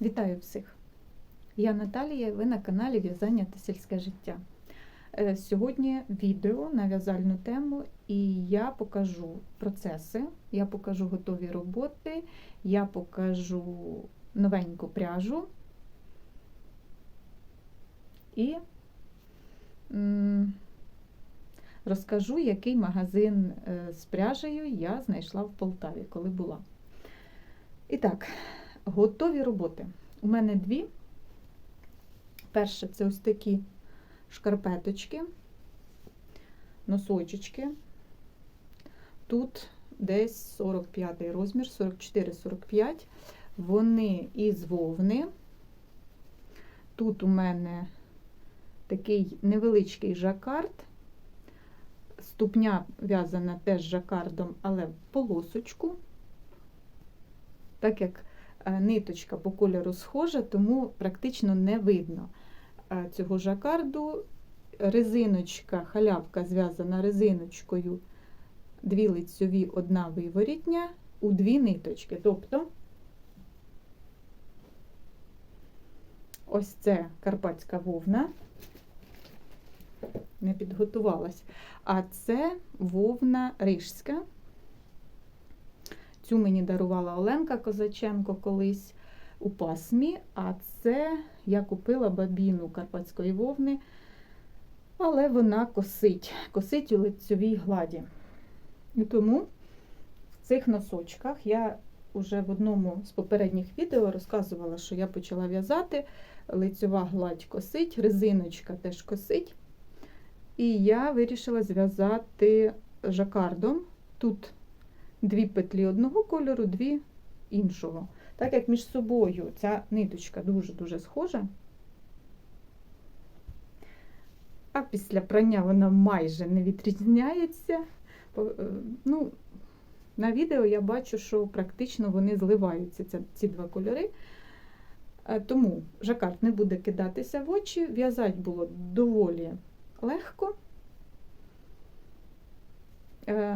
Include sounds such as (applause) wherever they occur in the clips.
Вітаю всіх! Я Наталія, ви на каналі В'язання та сільське життя. Е, Сьогодні відео на в'язальну тему, і я покажу процеси, я покажу готові роботи, я покажу новеньку пряжу і розкажу, який магазин е, з пряжею я знайшла в Полтаві, коли була. І так, готові роботи. У мене дві. Перше, це ось такі шкарпеточки, носочечки. Тут десь 45 розмір, 44-45. Вони із вовни. Тут у мене такий невеличкий жакард. Ступня в'язана теж жакардом, але полосочку. Так як ниточка по кольору схожа, тому практично не видно е, цього жакарду. Резиночка, халявка зв'язана резиночкою, дві лицьові, одна виворітня у дві ниточки. Тобто ось це карпатська вовна, не підготувалась, а це вовна рижська. Цю мені дарувала Оленка Козаченко колись у пасмі, а це я купила бабіну карпатської вовни, але вона косить, косить у лицьовій гладі. І тому в цих носочках я вже в одному з попередніх відео розказувала, що я почала в'язати, лицьова гладь косить, резиночка теж косить. І я вирішила зв'язати жакардом. Тут дві петлі одного кольору, дві іншого. Так як між собою ця ниточка дуже-дуже схожа, а після прання вона майже не відрізняється. Ну, На відео я бачу, що практично вони зливаються, ці два кольори. Тому жакард не буде кидатися в очі, в'язати було доволі легко.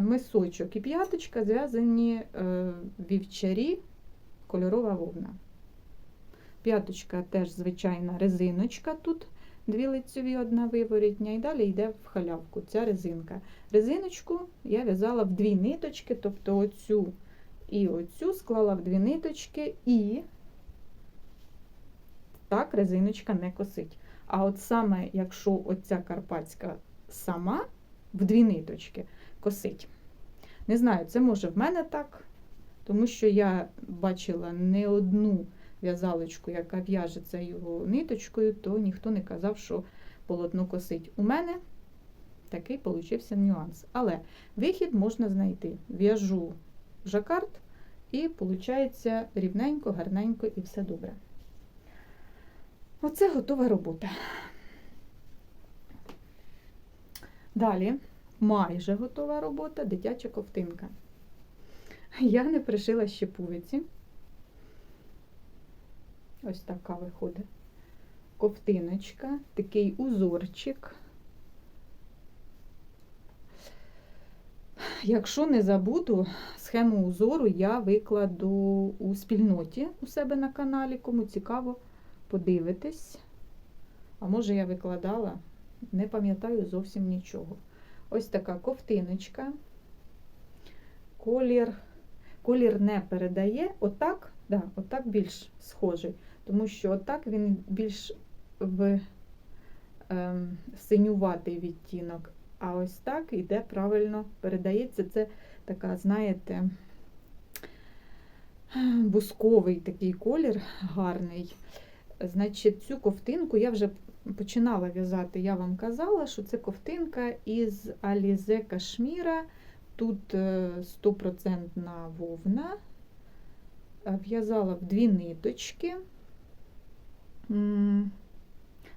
Мисочок і п'яточка зв'язані вівчарі, кольорова вовна. П'яточка теж звичайна резиночка тут, дві лицьові, одна виворітня, і далі йде в халявку ця резинка. Резиночку я в'язала в дві ниточки, тобто оцю і оцю склала в дві ниточки, і так резиночка не косить. А от саме, якщо оця карпатська сама в дві ниточки, косить. Не знаю, це може в мене так, тому що я бачила не одну в'язалочку, яка в'яже цією ниточкою, то ніхто не казав, що полотно косить. У мене такий получився нюанс. Але вихід можна знайти. В'яжу жакард, і виходить рівненько, гарненько і все добре. Оце готова робота. Далі майже готова робота, дитяча ковтинка. Я не пришила ще пуговиці. Ось така виходить. Ковтиночка, такий узорчик. Якщо не забуду, схему узору я викладу у спільноті у себе на каналі, кому цікаво, подивитись. А може я викладала, не пам'ятаю зовсім нічого. Ось така ковтиночка. Колір колір не передає, отак, да, отак більш схожий, тому що отак він більш в е, синюватий відтінок. А ось так іде правильно передається. Це така, знаєте, бусковий такий колір гарний. Значить, цю ковтинку я вже починала в'язати, я вам казала, що це ковтинка із Alize Кашміра. Тут 100% вовна. В'язала в дві ниточки,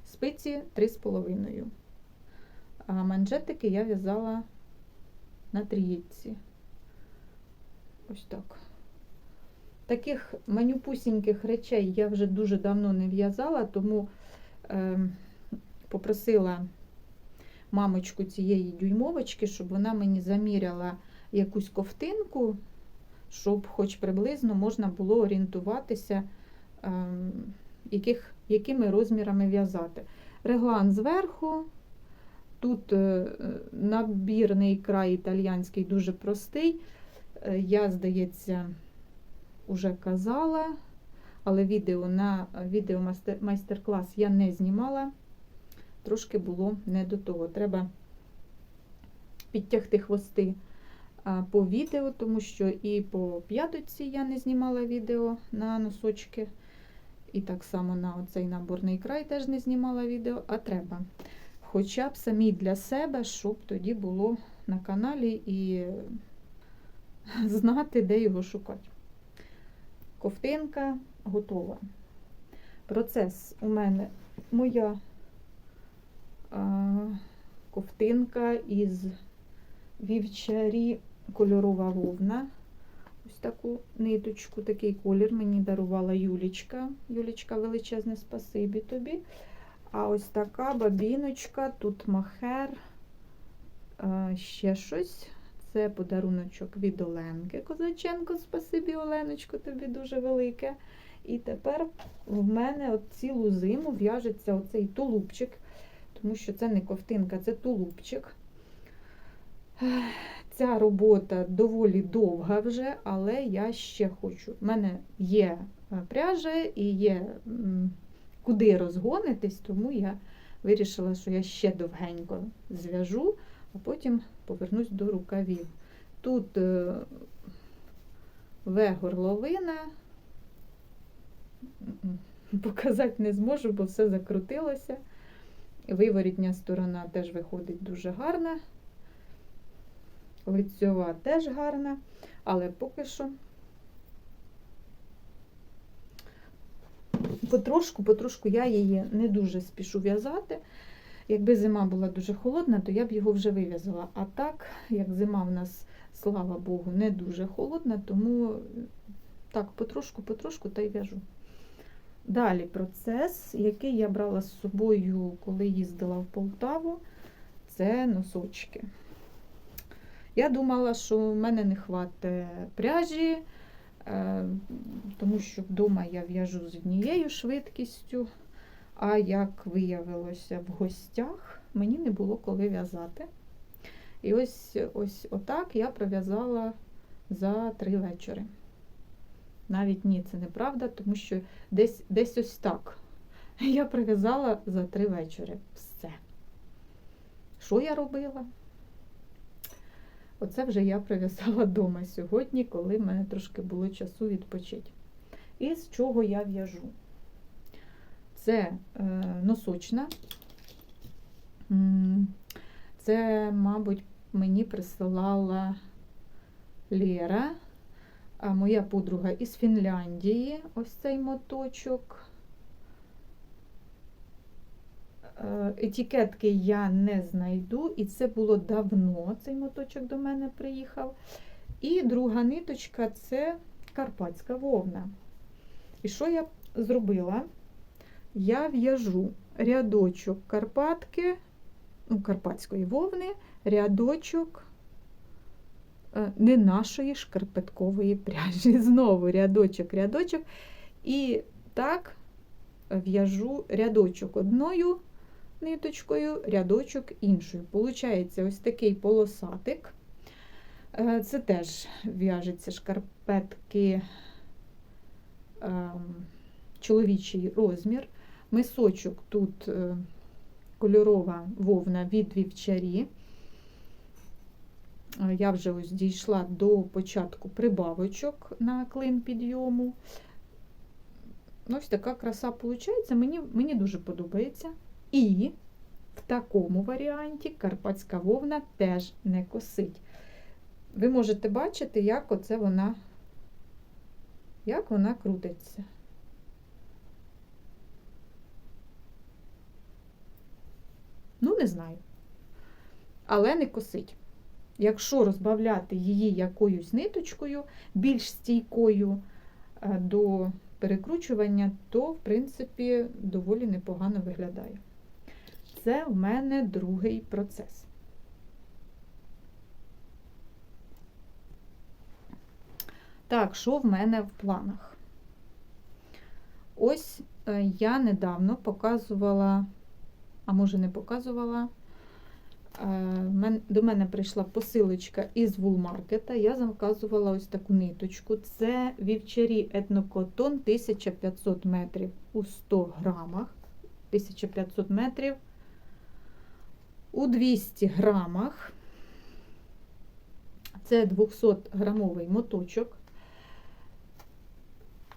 спиці 3,5. А манжетики я в'язала на трієчці. Ось так. Таких манюпусіньких речей я вже дуже давно не в'язала, тому е, попросила мамочку цієї дюймовочки, щоб вона мені заміряла якусь ковтинку, щоб хоч приблизно можна було орієнтуватися, ем, яких, якими розмірами в'язати. Реглан зверху. Тут е, набірний край італійський дуже простий. Е, Я, здається, уже казала, але відео на відео майстер-клас я не знімала. Трошки було не до того. Треба підтягти хвости по відео, тому що і по п'яточці я не знімала відео на носочки. І так само на оцей наборний край теж не знімала відео, а треба. Хоча б самі для себе, щоб тоді було на каналі і (laughs) знати, де його шукати. Ковтинка готова. Процес у мене моя а, ковтинка із вівчарі кольорова вовна. Ось таку ниточку, такий колір мені дарувала Юлічка. Юлічка, величезне спасибі тобі. А ось така бабіночка, тут махер, ще щось. Це подаруночок від Оленки Козаченко. Спасибі, Оленочко, тобі дуже велике. І тепер в мене от цілу зиму в'яжеться оцей тулупчик, тому що це не ковтинка, це тулупчик. Ця робота доволі довга вже, але я ще хочу. У мене є е, пряжа і є куди розгонитись, тому я вирішила, що я ще довгенько зв'яжу, а потім повернусь до рукавів. Тут е, В горловина. (laughs) Показати не зможу, бо все закрутилося. Виворітня сторона теж виходить дуже гарна. Лицьова теж гарна, але поки що потрошку, потрошку я її не дуже спішу в'язати. Якби зима була дуже холодна, то я б його вже вив'язала. А так, як зима в нас, слава Богу, не дуже холодна, тому так, потрошку, потрошку та й в'яжу. Далі процес, який я брала з собою, коли їздила в Полтаву, це носочки. Я думала, що в мене не хватить пряжі, е, тому що вдома я в'яжу з однією швидкістю, а як виявилося в гостях, мені не було коли в'язати. І ось ось отак я пров'язала за три вечори. Навіть ні, це неправда, тому що десь, десь ось так. (laughs) Я пров'язала за три вечори. Все. Що я робила? Оце вже я прив'язала вдома сьогодні, коли в мене трошки було часу відпочити. І з чого я в'яжу? Це е, носочна. Це, мабуть, мені присилала Лера, моя подруга із Фінляндії. Ось цей моточок. Е, Етикетки я не знайду, і це було давно, цей моточок до мене приїхав. І друга ниточка це карпатська вовна. І що я зробила? Я в'яжу рядочок карпатки, ну, карпатської вовни, рядочок е, не нашої шкарпеткової пряжі. (laughs) Знову рядочок, рядочок. І так в'яжу рядочок одною ниточкою, рядочок іншою. Получається ось такий полосатик. Е, Це теж в'яжеться шкарпетки ем, чоловічий розмір. Мисочок тут е, кольорова вовна від вівчарі. Е, Я вже ось дійшла до початку прибавочок на клин підйому. Ось така краса виходить. Мені, мені дуже подобається. І в такому варіанті карпатська вовна теж не косить. Ви можете бачити, як оце вона, як вона крутиться. Ну, не знаю. Але не косить. Якщо розбавляти її якоюсь ниточкою, більш стійкою е, до перекручування, то, в принципі, доволі непогано виглядає. Це в мене другий процес. Так, що в мене в планах? Ось е, я недавно показувала, а може не показувала. е, До мене прийшла посилочка із вулмаркета. Я заказувала ось таку ниточку. Це вівчарі етнокотон 1500 метрів у 100 грамах. 1500 метрів у 200 грамах. Це 200 грамовий моточок.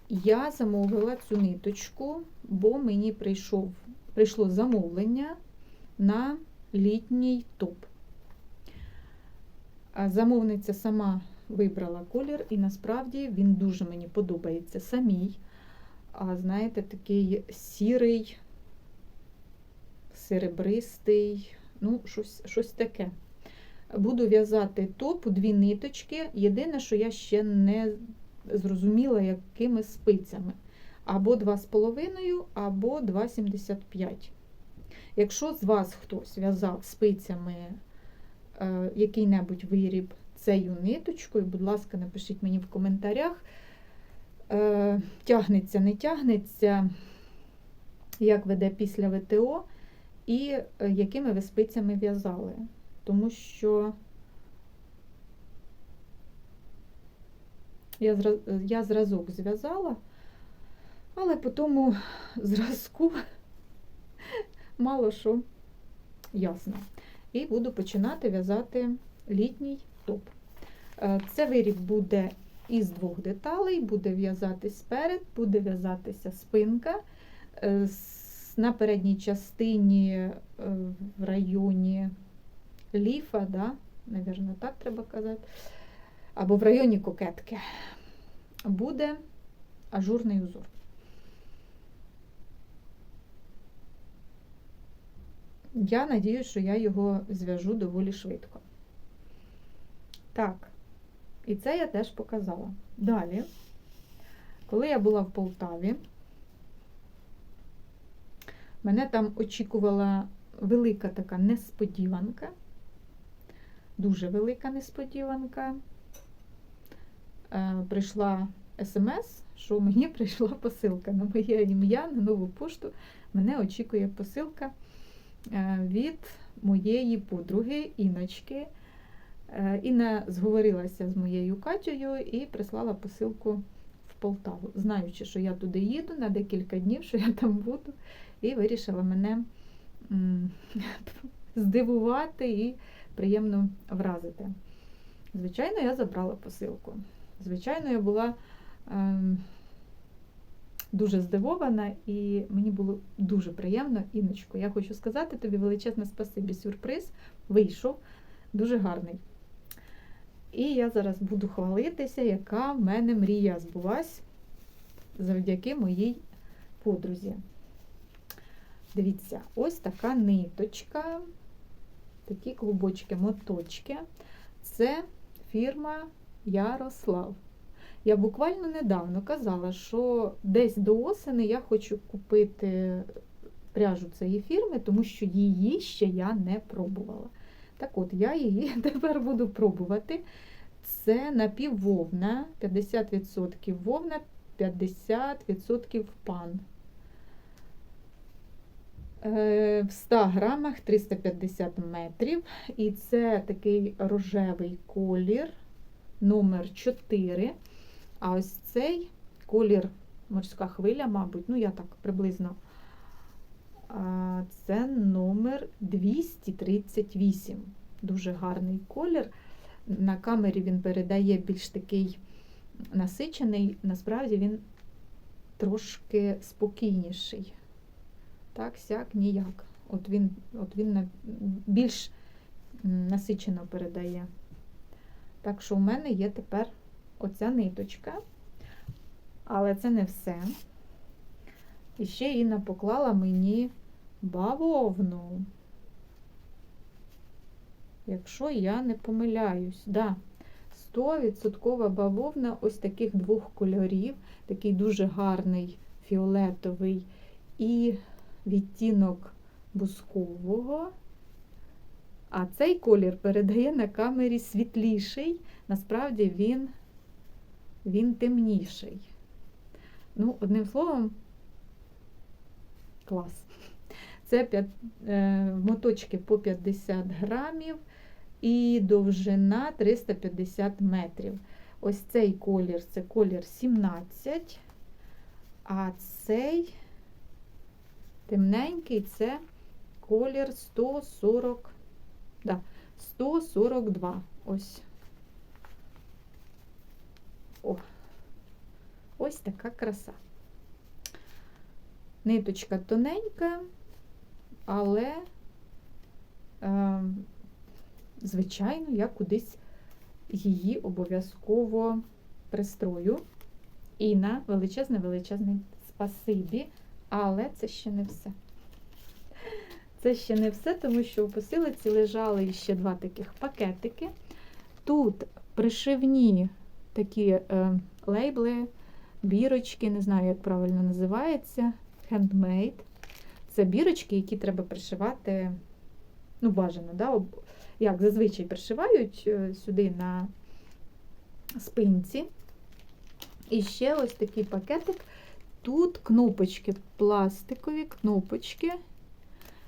Я замовила цю ниточку, бо мені прийшов, прийшло замовлення на літній топ. Замовниця сама вибрала колір, і насправді він дуже мені подобається самій. А знаєте, такий сірий, серебристий, ну, щось, щось таке. Буду в'язати топ у дві ниточки. Єдине, що я ще не зрозуміла, якими спицями. Або 2,5, або 2,75. Якщо з вас хтось в'язав спицями е, який-небудь виріб цією ниточкою, будь ласка, напишіть мені в коментарях. Е, тягнеться, не тягнеться, як веде після ВТО, і е, якими ви спицями в'язали. Тому що я, зра- я зразок зв'язала, але по тому зразку мало що ясно. І буду починати в'язати літній топ. Е, Це виріб буде із двох деталей, буде в'язатись сперед, буде в'язатися спинка. Е, На передній частині е, в районі ліфа, да? Навірно, так треба казати, або в районі кокетки, буде ажурний узор. Я надіюсь, що я його зв'яжу доволі швидко. Так, і це я теж показала. Далі, коли я була в Полтаві, мене там очікувала велика така несподіванка, дуже велика несподіванка. Е, Прийшла смс, що мені (laughs) прийшла посилка на моє ім'я, на нову пошту. Мене очікує посилка від моєї подруги Іночки. Е, Інна зговорилася з моєю Катєю і прислала посилку в Полтаву, знаючи, що я туди їду на декілька днів, що я там буду, і вирішила мене (laughs) здивувати і приємно вразити. Звичайно, я забрала посилку. Звичайно, я була ем, дуже здивована, і мені було дуже приємно. Іночко, я хочу сказати тобі величезне спасибі. Сюрприз вийшов дуже гарний. І я зараз буду хвалитися, яка в мене мрія збулась завдяки моїй подрузі. Дивіться, ось така ниточка, такі клубочки, моточки. Це фірма Ярослав. Я буквально недавно казала, що десь до осени я хочу купити пряжу цієї фірми, тому що її ще я не пробувала. Так от, я її (laughs) тепер буду пробувати. Це напіввовна, 50% вовна, 50% пан. Е, В 100 грамах 350 метрів. І це такий рожевий колір номер 4. А ось цей колір морська хвиля, мабуть, ну я так приблизно. Це номер 238. Дуже гарний колір. На камері він передає більш такий насичений, насправді він трошки спокійніший. Так, сяк, ніяк. От він, от він більш насичено передає. Так що у мене є тепер оця ниточка, але це не все. І ще Інна поклала мені бавовну. Якщо я не помиляюсь, да. 100% бавовна ось таких двох кольорів, такий дуже гарний фіолетовий і відтінок бускового. А цей колір передає на камері світліший, насправді він, він темніший. Ну, одним словом, Клас. Це п'ят- е, моточки по 50 грамів і довжина 350 метрів. Ось цей колір це колір 17, а цей темненький це колір 140, да, 142. Ось. О, ось така краса. Ниточка тоненька, але, е, звичайно, я кудись її обов'язково пристрою. І на величезне, величезне спасибі. Але це ще не все. Це ще не все, тому що у посилиці лежали ще два таких пакетики. Тут пришивні такі е, лейбли, бірочки, не знаю, як правильно називається, handmade. Це бірочки, які треба пришивати, ну, бажано, да? як зазвичай пришивають е, сюди на спинці. І ще ось такий пакетик. Тут кнопочки, пластикові кнопочки.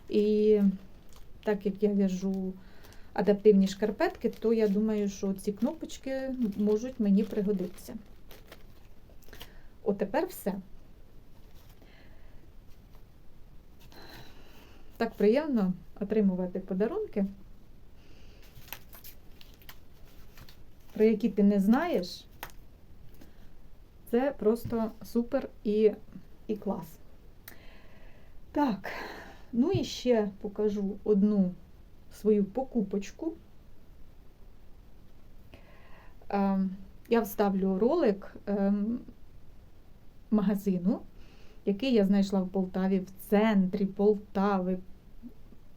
І так як я в'яжу адаптивні шкарпетки, то я думаю, що ці кнопочки можуть мені пригодитися. Отепер все. Так приємно отримувати подарунки, про які ти не знаєш. Це просто супер і, і клас. Так, ну і ще покажу одну свою покупочку. Ем, Я вставлю ролик ем, магазину, який я знайшла в Полтаві, в центрі Полтави.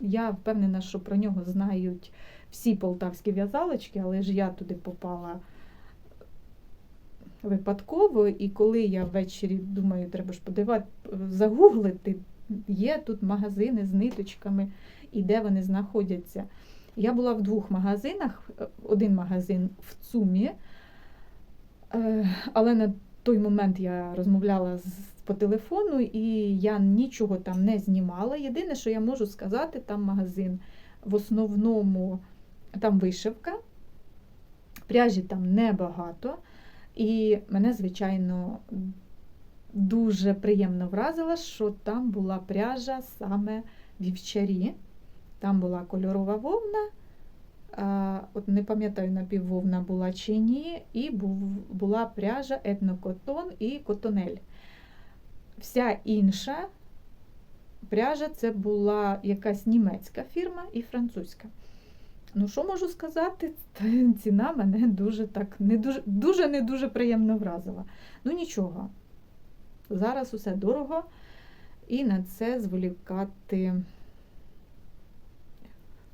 Я впевнена, що про нього знають всі полтавські в'язалочки, але ж я туди попала випадково, і коли я ввечері думаю, треба ж подивати, загуглити, є тут магазини з ниточками і де вони знаходяться. Я була в двох магазинах, один магазин в ЦУМі, е, але на той момент я розмовляла з, по телефону і я нічого там не знімала. Єдине, що я можу сказати, там магазин в основному там вишивка, пряжі там небагато. І мене, звичайно, дуже приємно вразило, що там була пряжа саме вівчарі. Там була кольорова вовна, от не пам'ятаю, напіввовна була чи ні, і була пряжа етнокотон і котонель. Вся інша пряжа це була якась німецька фірма і французька. Ну, що можу сказати, ціна мене дуже так не дуже дуже не дуже приємно вразила. Ну нічого. Зараз усе дорого, і на це зволікати.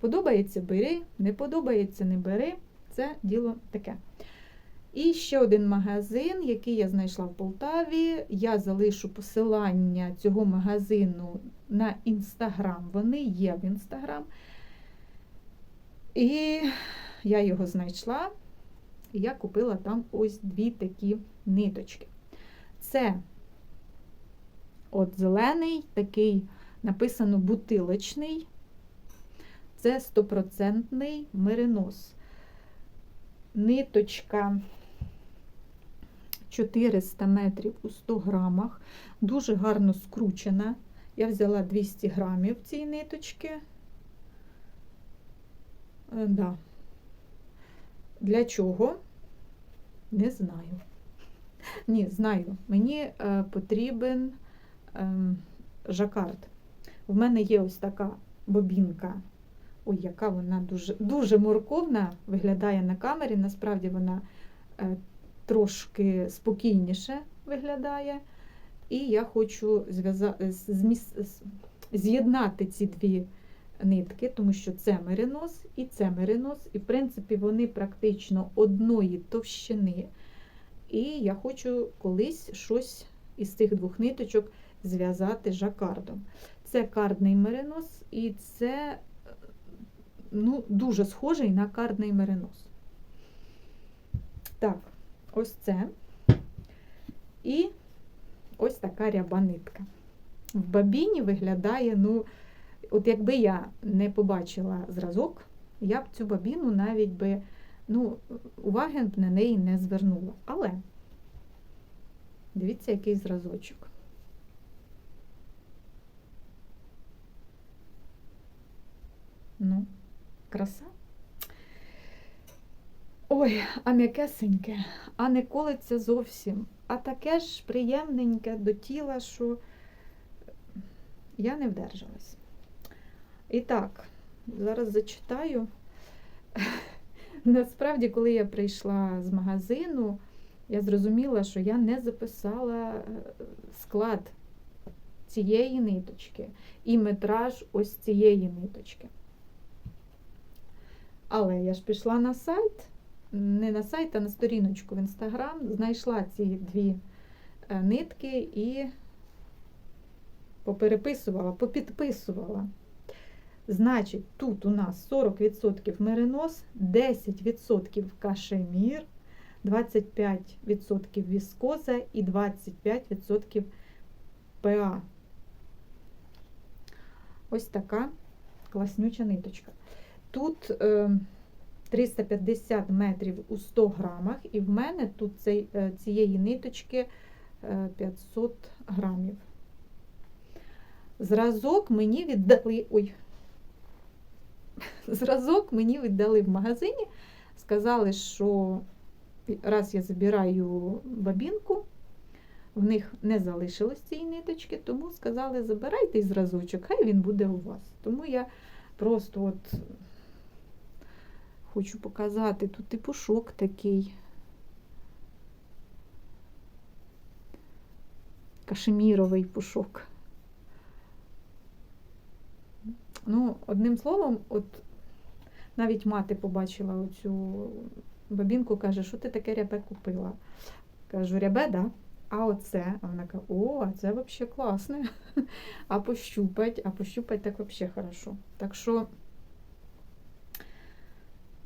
Подобається бери, не подобається не бери. Це діло таке. І ще один магазин, який я знайшла в Полтаві. Я залишу посилання цього магазину на інстаграм. Вони є в інстаграм. І я його знайшла, і я купила там ось дві такі ниточки. Це от зелений, такий написано бутилочний. Це стопроцентний меринос. Ниточка 400 метрів у 100 грамах. Дуже гарно скручена. Я взяла 200 грамів цієї ниточки. Е, Да. Для чого? Не знаю. Ні, знаю. Мені е, потрібен е, жакард. В мене є ось така бобінка. Ой, яка вона дуже дуже морковна, виглядає на камері. Насправді вона е, трошки спокійніше виглядає. І я хочу з'єднати ці дві нитки, тому що це меринос і це меринос, і в принципі вони практично одної товщини. І я хочу колись щось із цих двох ниточок зв'язати жакардом. Це кардний меринос, і це ну, дуже схожий на кардний меринос. Так, ось це. І ось така ряба нитка. в бабіні виглядає, ну, от якби я не побачила зразок, я б цю бабіну навіть би, ну, уваги б на неї не звернула. Але дивіться, який зразочок. Ну, краса. Ой, а м'якесеньке, а не колиться зовсім. А таке ж приємненьке до тіла, що я не вдержалась. І так, зараз зачитаю. (laughs) Насправді, коли я прийшла з магазину, я зрозуміла, що я не записала е, склад цієї ниточки і метраж ось цієї ниточки. Але я ж пішла на сайт, не на сайт, а на сторіночку в інстаграм, знайшла ці дві е, нитки і попереписувала, попідписувала. Значить, тут у нас 40% меринос, 10% кашемір, 25% віскоза і 25% ПА. Ось така класнюча ниточка. Тут е, 350 метрів у 100 грамах, і в мене тут е, цієї ниточки е, 500 грамів. Зразок мені віддали. Ой, (laughs) зразок мені віддали в магазині. Сказали, що раз я забираю бабінку, в них не залишилось цієї ниточки, тому сказали, забирайте зразочок, хай він буде у вас. Тому я просто от хочу показати, тут і пушок такий. Кашеміровий пушок. Ну, одним словом, от навіть мати побачила оцю бабінку, каже, що ти таке рябе купила? Кажу, рябе, да? А оце, а вона каже, о, а це взагалі класне. (laughs) А пощупать, а пощупать так взагалі хорошо. Так що,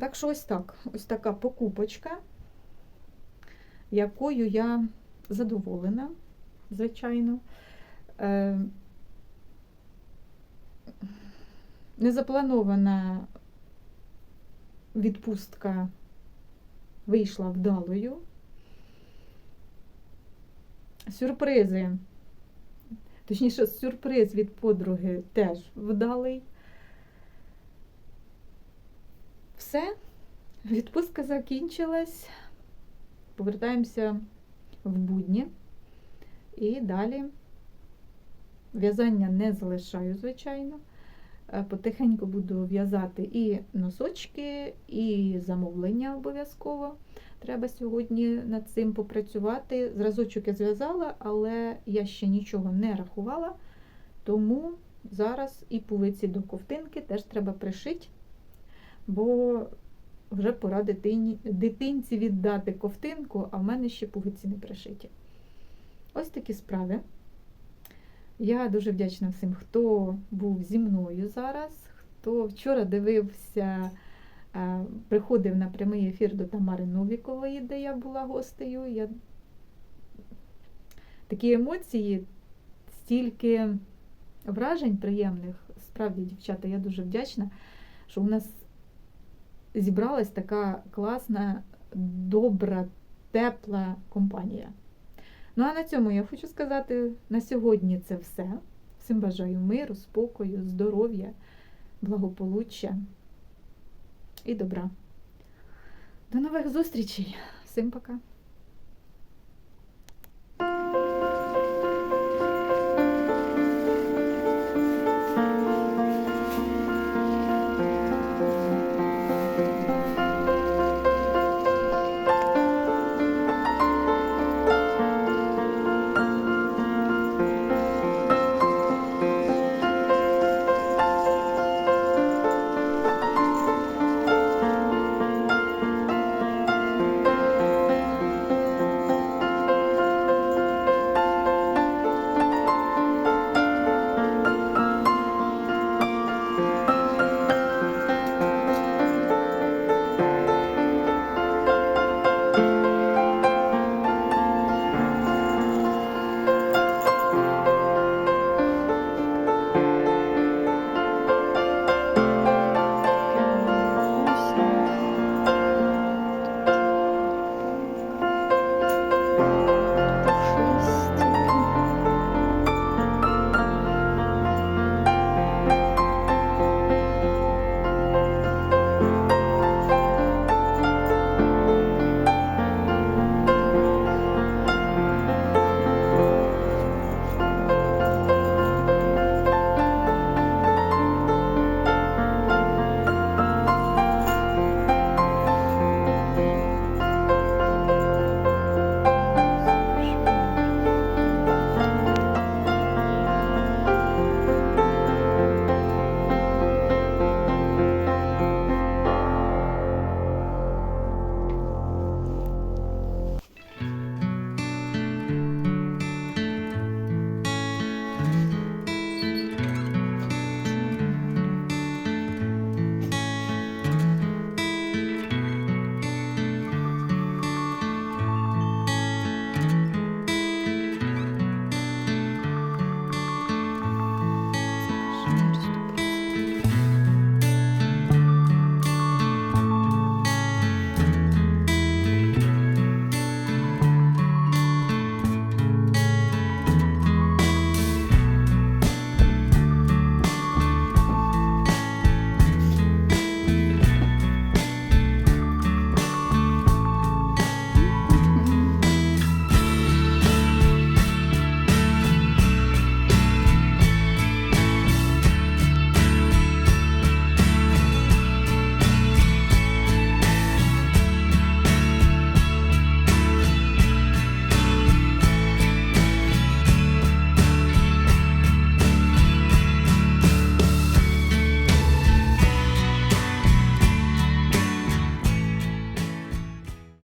так що ось так, ось така покупочка, якою я задоволена, звичайно. Е, Незапланована відпустка вийшла вдалою. Сюрпризи, точніше, сюрприз від подруги теж вдалий. Все, відпустка закінчилась. Повертаємося в будні. І далі в'язання не залишаю, звичайно. Е, Потихеньку буду в'язати і носочки, і замовлення обов'язково. Треба сьогодні над цим попрацювати. Зразочок я зв'язала, але я ще нічого не рахувала, тому зараз і пувиці до ковтинки теж треба пришити, бо вже пора дитині, дитинці віддати ковтинку, а в мене ще пуговиці не пришиті. Ось такі справи. Я дуже вдячна всім, хто був зі мною зараз, хто вчора дивився, е, приходив на прямий ефір до Тамари Новікової, де я була гостею. Я... Такі емоції, стільки вражень приємних. Справді, дівчата, я дуже вдячна, що у нас зібралась така класна, добра, тепла компанія. Ну, а на цьому я хочу сказати на сьогодні це все. Всім бажаю миру, спокою, здоров'я, благополуччя і добра. До нових зустрічей. Всім пока!